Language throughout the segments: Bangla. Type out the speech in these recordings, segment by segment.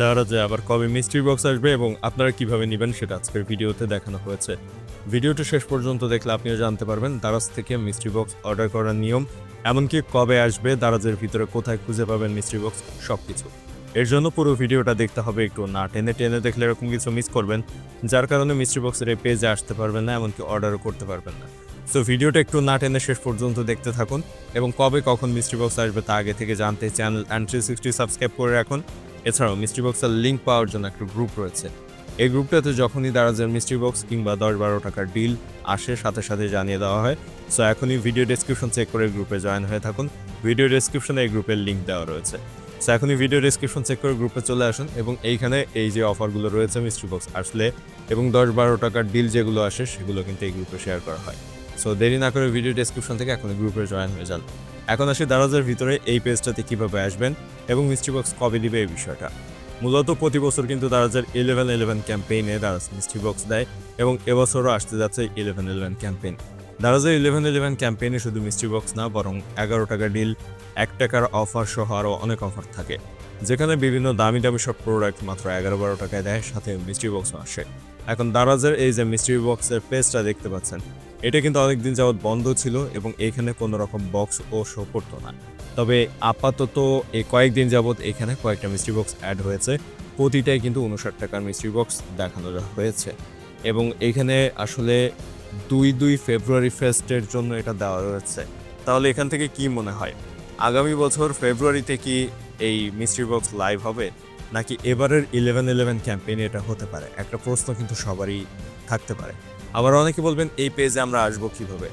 দারাজে আবার কবে মিস্ট্রি বক্স আসবে এবং আপনারা কীভাবে নেবেন সেটা আজকের ভিডিওতে দেখানো হয়েছে। ভিডিওটা শেষ পর্যন্ত দেখলে আপনিও জানতে পারবেন দারাজ থেকে মিস্ট্রি বক্স অর্ডার করার নিয়ম, এমনকি কবে আসবে, দারাজের ভিতরে কোথায় খুঁজে পাবেন মিস্ট্রি বক্স সব কিছু এর জন্য পুরো ভিডিওটা দেখতে হবে, একটু না টেনে টেনে দেখলে এরকম কিছু মিস করবেন, যার কারণে মিস্ট্রি বক্সের এই পেজে আসতে পারবেন না, এমনকি অর্ডারও করতে পারবেন না। সো ভিডিওটা একটু না টেনে শেষ পর্যন্ত দেখতে থাকুন এবং কবে কখন মিস্ট্রি বক্স আসবে তা আগে থেকে জানতে channel and three sixty subscribe করে রাখুন। এছাড়াও মিস্ট্রি বক্সের লিঙ্ক পাওয়ার জন্য একটা গ্রুপ রয়েছে। এই গ্রুপটাতে যখনই দারাজের মিস্ট্রি বক্স কিংবা দশ বারো টাকার ডিল আসে, সাথে সাথে জানিয়ে দেওয়া হয়। সো এখনই ভিডিও ডেসক্রিপশন চেক করে গ্রুপে জয়েন হয়ে থাকুন। ভিডিও ডেসক্রিপশনে এই গ্রুপের লিঙ্ক দেওয়া রয়েছে। সো এখনই ভিডিও ডেসক্রিপশন চেক করে গ্রুপে চলে আসুন এবং এইখানে এই যে অফারগুলো রয়েছে মিস্ট্রি বক্স আসলে এবং দশ বারো টাকার ডিল যেগুলো আসে, সেগুলো কিন্তু এই গ্রুপে শেয়ার করা হয়। সো দেরি না করে ভিডিও ডেসক্রিপশন থেকে এখনই গ্রুপে জয়েন হয়ে যান। এখন আসি দারাজের ভিতরে এই পেজটাতে কীভাবে আসবেন এবং মিস্ট্রি বক্স কবে দিবে এই বিষয়টা। মূলত প্রতি বছর কিন্তু দারাজের ইলেভেন ইলেভেন ক্যাম্পেইনে দারাজ মিস্ট্রি বক্স দেয় এবং এবছরও আসতে যাচ্ছে ইলেভেন ইলেভেন ক্যাম্পেইন দারাজের ইলেভেন ইলেভেন ক্যাম্পেইনে শুধু মিস্ট্রি বক্স না, বরং এগারো টাকা ডিল এক টাকার অফার সহ আরও অনেক অফার থাকে। যেখানে বিভিন্ন দামি দামি সব প্রোডাক্ট মাত্র এগারো বারো টাকায় দেয়, সাথে মিস্ট্রি বক্সও আসে। এখন দারাজের এই যে মিস্ট্রি বক্সের পেজটা দেখতে পাচ্ছেন এটা কিন্তু অনেকদিন যাবৎ বন্ধ ছিল এবং এখানে কোনো রকম বক্স ও শো করতো না। তবে আপাতত এই কয়েকদিন যাবৎ এখানে কয়েকটা মিস্ট্রি বক্স অ্যাড হয়েছে। প্রতিটাই কিন্তু উনষাট টাকার মিস্ট্রি বক্স দেখানো হয়েছে। এবং এখানে আসলে দুই দুই ফেব্রুয়ারি ফেস্টের জন্য এটা দেওয়া রয়েছে তাহলে এখান থেকে কি মনে হয়? আগামী বছর ফেব্রুয়ারিতে কি এই মিস্ট্রি বক্স লাইভ হবে? নাকি এবারের ইলেভেন ইলেভেন ক্যাম্পেইনে এটা হতে পারে? একটা প্রশ্ন কিন্তু সবারই থাকতে পারে। আবার অনেকে বলবেন, এই পেজে আমরা আসব কীভাবে?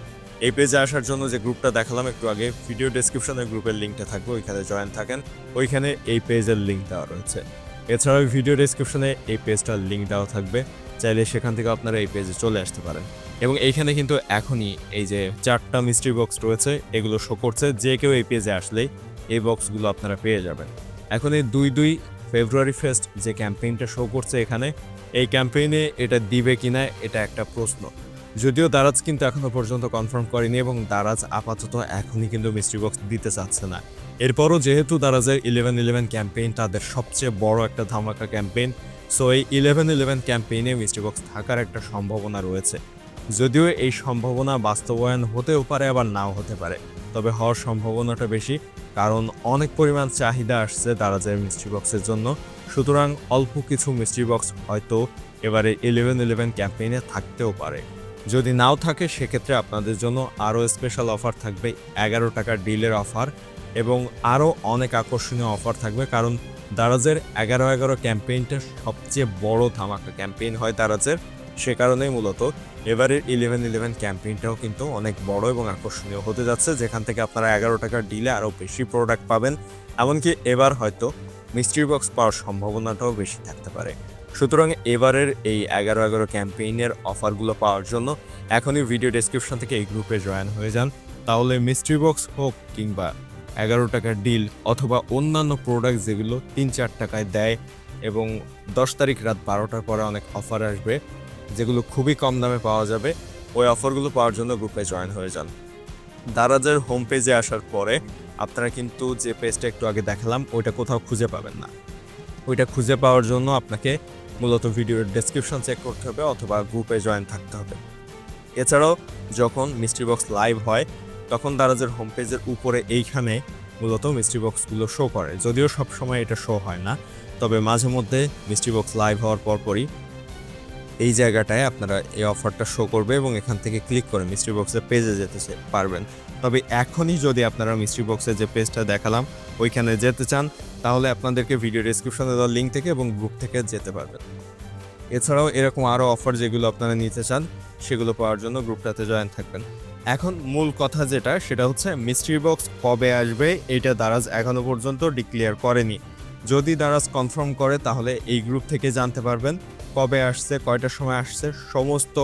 এই পেজে আসার জন্য যে গ্রুপটা দেখালাম, একটু আগে ভিডিও ডেসক্রিপশনে গ্রুপের লিঙ্কটা থাকবে, ওইখানে জয়েন থাকেন। ওইখানে এই পেজের লিঙ্ক দেওয়া রয়েছে। এছাড়াও ভিডিও ডেসক্রিপশনে এই পেজটার লিঙ্ক দেওয়া থাকবে। চাইলে সেখান থেকে আপনারা এই পেজে চলে আসতে পারেন। এবং এইখানে কিন্তু এখনই এই যে চারটা মিস্ট্রি বক্স রয়েছে, এগুলো শো করছে। যে কেউ এই পেজে আসলেই এই বক্সগুলো আপনারা পেয়ে যাবেন। এখন এই দুই দুই ফেব্রুয়ারি ফেস্ট যে ক্যাম্পেইনটা শো করছে এখানে, এই ক্যাম্পেইনে এটা দিবে কিনা এটা একটা প্রশ্ন। যদিও দারাজ কিন্তু এখনও পর্যন্ত কনফার্ম করেনি এবং দারাজ আপাতত এখনই কিন্তু মিস্ট্রি বক্স দিতে চাচ্ছে না। এরপরও যেহেতু দারাজের ইলেভেন ইলেভেন ক্যাম্পেইন তাদের সবচেয়ে বড় একটা ধামাকা ক্যাম্পেইন সো এই ইলেভেন ইলেভেন ক্যাম্পেইনে মিস্ট্রি বক্স থাকার একটা সম্ভাবনা রয়েছে। যদিও এই সম্ভাবনা বাস্তবায়ন হতেও পারে, আবার নাও হতে পারে। তবে হওয়ার সম্ভাবনাটা বেশি, কারণ অনেক পরিমাণ চাহিদা আসছে দারাজের মিস্ট্রি বক্সের জন্য। সুতরাং অল্প কিছু মিস্ট্রি বক্স হয়তো এবারে ইলেভেন ইলেভেন ক্যাম্পেইনে থাকতেও পারে। যদি নাও থাকে, সেক্ষেত্রে আপনাদের জন্য আরও স্পেশাল অফার থাকবে, এগারো টাকার ডিলের অফার এবং আরও অনেক আকর্ষণীয় অফার থাকবে, কারণ দারাজের এগারো এগারো ক্যাম্পেইনটা সবচেয়ে বড় ধামাকা ক্যাম্পেইন হয় দারাজের। সে কারণেই মূলত এবারের ইলেভেন ইলেভেন ক্যাম্পেইনটাও কিন্তু অনেক বড় এবং আকর্ষণীয় হতে যাচ্ছে, যেখান থেকে আপনারা এগারো টাকার ডিলে আরও বেশি প্রোডাক্ট পাবেন। এমনকি এবার হয়তো মিস্ট্রি বক্স পাওয়ার সম্ভাবনাটাও বেশি থাকতে পারে। সুতরাং এবারের এই এগারো এগারো ক্যাম্পেইনের অফারগুলো পাওয়ার জন্য এখনই ভিডিও ডেসক্রিপশন থেকে এই গ্রুপে জয়েন হয়ে যান। তাহলে মিস্ট্রি বক্স হোক কিংবা এগারো টাকার ডিল অথবা অন্যান্য প্রোডাক্ট যেগুলো তিন চার টাকায় দেয় এবং দশ তারিখ রাত বারোটার পরে অনেক অফার আসবে যেগুলো খুবই কম দামে পাওয়া যাবে, ওই অফারগুলো পাওয়ার জন্য গ্রুপে জয়েন হয়ে যান। দারাজের হোম পেজে আসার পরে আপনারা কিন্তু যে পেজটা একটু আগে দেখালাম, ওইটা কোথাও খুঁজে পাবেন না। ওইটা খুঁজে পাওয়ার জন্য আপনাকে মূলত ভিডিওর ডেসক্রিপশন চেক করতে হবে অথবা গ্রুপে জয়েন থাকতে হবে। এছাড়াও যখন মিস্ট্রি বক্স লাইভ হয়, তখন দারাজের হোম পেজের উপরে এইখানে মূলত মিস্ট্রি বক্সগুলো শো করে। যদিও সব সময় এটা শো হয় না, তবে মাঝে মধ্যে মিস্ট্রি বক্স লাইভ হওয়ার পরপরই এই জায়গাটায় আপনারা এই অফারটা শো করবে এবং এখান থেকে ক্লিক করে মিস্ট্রি বক্সের পেজে যেতে পারবেন। তবে এখনই যদি আপনারা মিস্ট্রি বক্সের যে পেজটা দেখালাম, ওইখানে যেতে চান, তাহলে আপনাদেরকে ভিডিও ডিসক্রিপশনে দেওয়া লিঙ্ক থেকে এবং গ্রুপ থেকে যেতে পারবেন। এছাড়াও এরকম আরও অফার যেগুলো আপনারা নিতে চান, সেগুলো পাওয়ার জন্য গ্রুপটাতে জয়েন থাকবেন। এখন মূল কথা যেটা, সেটা হচ্ছে মিস্ট্রি বক্স কবে আসবে, এটা দারাজ এখনও পর্যন্ত ডিক্লেয়ার করেনি। যদি দারাজ কনফার্ম করে, তাহলে এই গ্রুপ থেকে জানতে পারবেন। কবে আসছে, কয়টার সময় আসছে, সমস্ত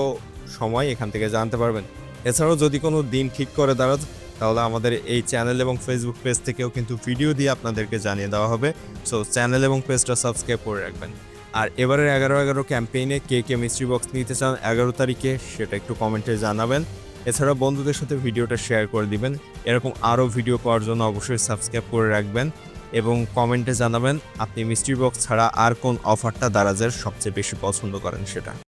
সময় এখান থেকে জানতে পারবেন। এছাড়াও যদি কোনো দিন ঠিক করে দারাজ তাহলে আমাদের এই চ্যানেল এবং ফেসবুক পেজ থেকেও কিন্তু ভিডিও দিয়ে আপনাদেরকে জানিয়ে দেওয়া হবে। সো চ্যানেল এবং পেজটা সাবস্ক্রাইব করে রাখবেন। আর এবারের এগারো এগারো ক্যাম্পেইনে কে কে মিস্ট্রি বক্স নিতে চান এগারো তারিখে, সেটা একটু কমেন্টে জানাবেন। এছাড়া বন্ধুদের সাথে ভিডিওটা শেয়ার করে দিবেন। এরকম আরও ভিডিও পাওয়ার জন্য অবশ্যই সাবস্ক্রাইব করে রাখবেন। এবং কমেন্টে জানাবেন, আপনি মিস্ট্রি বক্স ছাড়া আর কোন অফারটা দারাজের সবচেয়ে বেশি পছন্দ করেন সেটা।